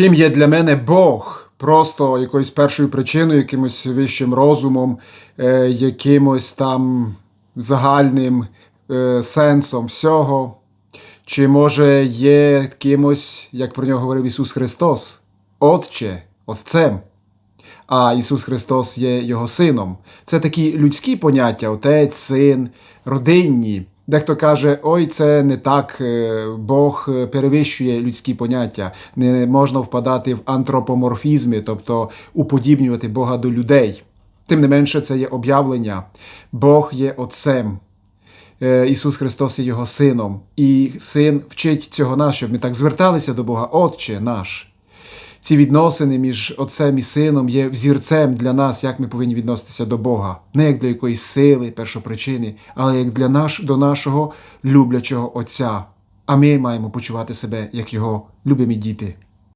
Ким є для мене Бог? Просто якоюсь першою причиною, якимось вищим розумом, е, якимось там загальним е, сенсом всього. Чи може є кимось, як про нього говорив Ісус Христос, Отче, Отцем, а Ісус Христос є Його Сином. Це такі людські поняття: Отець, Син, родинні. Дехто каже, ой, це не так, е, Бог е, перевищує людські поняття, не можна впадати в антропоморфізми, тобто уподібнювати Бога до людей. Тим не менше, це є об'явлення. Бог є Отцем. Е, Ісус Христос є Його Сином, і Син вчить цього нас, щоб ми так зверталися до Бога, Отче наш. Ці відносини між Отцем і Сином є взірцем для нас, як ми повинні відноситися до Бога, не як до якоїсь сили, першопричини, але як для наш, до нашого люблячого Отця. А ми маємо почувати себе як Його любимі діти.